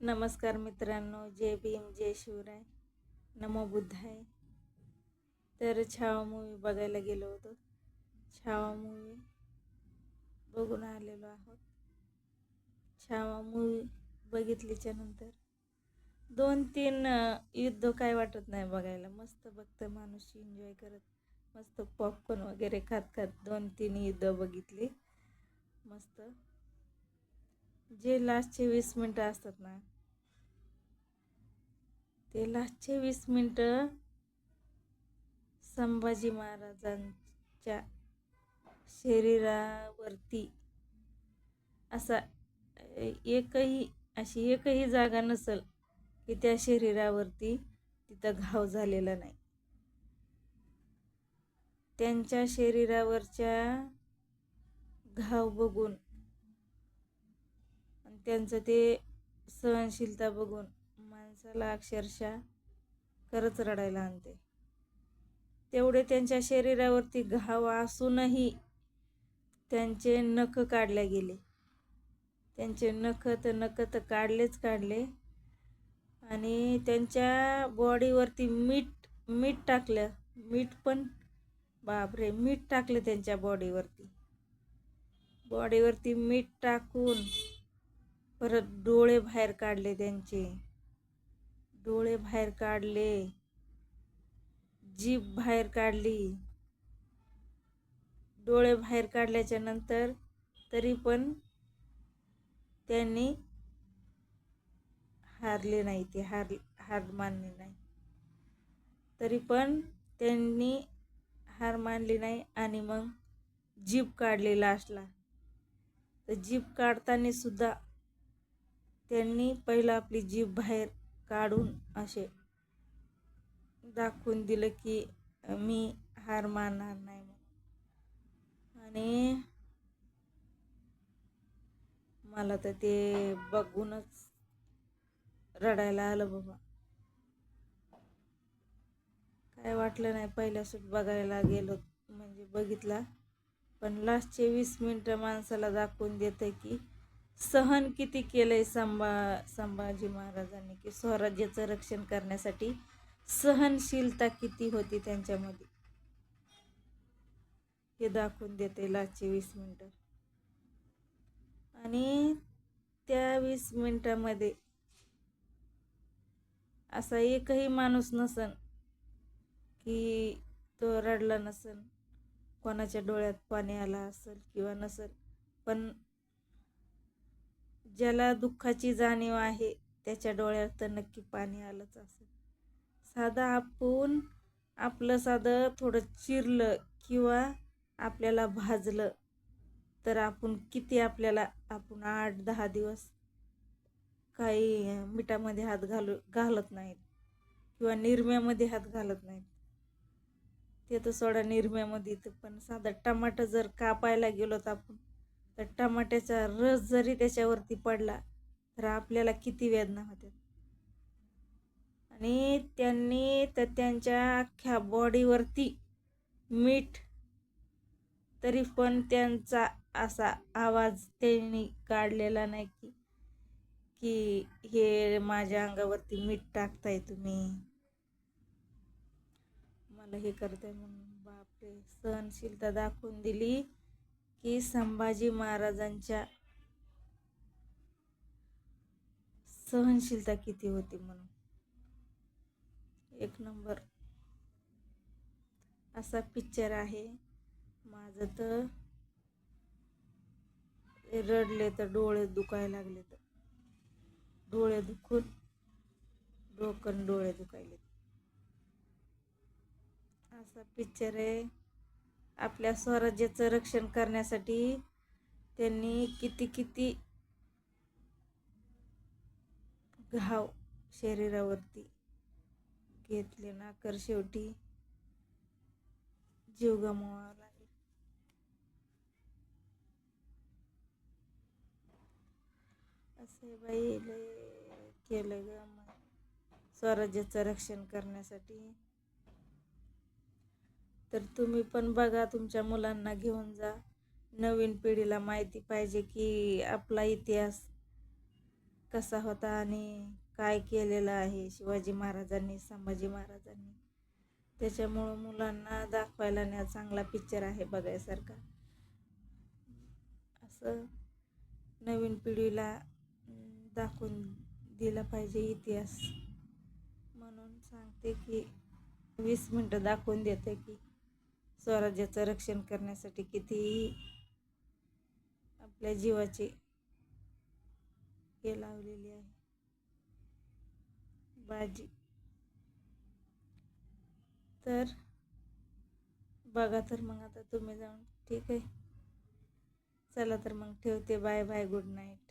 नमस्कार मित्रांनो जय भीम जय शिवराय. नमो बुद्धाय. तर छावा मूवी बघायला गेलो होतो. छावा मूवी बघून आलेलो आहोत. छावा मूवी बघितल्याच्या नंतर दोन तीन युद्ध काय वाटत नाही बघायला. मस्त बघतं माणूस एन्जॉय करत मस्त पॉपकॉर्न वगैरे खात खात दोन तीन युद्ध बघितली. मस्त. जे लास्टचे वीस मिनटं असतात ना ते लास्टचे वीस मिनटं संभाजी महाराजांच्या शरीरावरती असा एकही अशी एकही जागा नसल की त्या शरीरावरती तिथं घाव झालेला नाही. त्यांच्या शरीरावरच्या घाव बघून त्यांचं ते सहनशीलता बघून माणसाला अक्षरशः खरंच रडायला आणते. तेवढे त्यांच्या शरीरावरती घाव असूनही त्यांचे नख काढले गेले. त्यांचे नख तर नख तर काढलेच काढले. आणि त्यांच्या बॉडीवरती मीठ मीठ टाकलं. मीठ पण बापरे मीठ टाकलं त्यांच्या बॉडीवरती. बॉडीवरती मीठ टाकून परत डोळे बाहेर काढले त्यांचे. डोळे बाहेर काढले. जीभ बाहेर काढली. डोळे बाहेर काढल्याच्या नंतर तरी पण त्यांनी हारले नाही ते हार हार मानले नाही. तरी पण त्यांनी हार मानली नाही आणि मग जीभ काढली लास्टला तर जीभ काढताना सुद्धा त्यांनी पहिलं आपली जीभ बाहेर काढून असे दाखवून दिलं की मी हार मानणार नाही म्हणून. आणि मला तर ते बघूनच रडायला आलं बाबा काय वाटलं नाही पहिल्या सूट बघायला गेलो म्हणजे बघितला पण लास्टचे वीस मिनटं माणसाला दाखवून देतं की सहन किती केलंय संभा संभाजी महाराजांनी की स्वराज्याचं रक्षण करण्यासाठी सहनशीलता किती होती त्यांच्यामध्ये? हे दाखवून देते लास्टचे वीस मिनटं. आणि त्या वीस मिनटामध्ये असा एकही माणूस नसन की तो रडला नसन कोणाच्या डोळ्यात पाणी आला असेल किंवा नसेल पण ज्याला दुःखाची जाणीव आहे त्याच्या डोळ्यात तर नक्की पाणी आलंच असेल. साधं आपण आपलं साधं थोडं चिरलं किंवा आपल्याला भाजलं तर आपण किती आपल्याला आपण आठ दहा दिवस काही मिठामध्ये हात घालू घालत नाहीत किंवा निरम्यामध्ये हात घालत नाहीत. ते तर सोडा निरम्यामध्ये तर पण साधा टमाटर जर कापायला गेलो तर आपण तर टमाट्याचा रस जरी त्याच्यावरती पडला तर आपल्याला किती वेदना होत्या. आणि त्यांनी तर त्यांच्या अख्ख्या बॉडीवरती मीठ तरी पण त्यांचा असा आवाज त्यांनी काढलेला नाही की की हे माझ्या अंगावरती मीठ टाकताय तुम्ही. मला हे करताय म्हणून बापरे सहनशीलता दाखवून दिली. की संभाजी महाराजांच्या सहनशीलता किती होती म्हणून. एक नंबर. असा पिक्चर आहे. माझं तर रडले तर डोळे दुखायला लागले तर. डोळे दुखून डोकन डोळे दुखायले. असा पिक्चर आहे. आपल्या स्वराज्याचं रक्षण करण्यासाठी त्यांनी किती किती घाव शरीरावरती घेतले ना कर शेवटी. जीव गमवावा लागेल. असे बाई केलं ग मग. स्वराज्याचं रक्षण करण्यासाठी. तर तुम्ही पण बघा तुमच्या मुलांना घेऊन जा. नवीन पिढीला माहिती पाहिजे की आपला इतिहास कसा होता आणि काय केलेलं आहे शिवाजी महाराजांनी संभाजी महाराजांनी. त्याच्यामुळं मुलांना दाखवायला न्या चांगला पिक्चर आहे बघायसारखा. असं नवीन पिढीला दाखवून दिला पाहिजे इतिहास. म्हणून सांगते की वीस मिनटं दाखवून देते की स्वराज्याचं रक्षण करण्यासाठी कितीही आपल्या जीवाची हे लावलेली आहे. बाजी. तर बघा तर मग आता तुम्ही जाऊन ठीक आहे? चला तर मग ठेवते. Bye bye good night.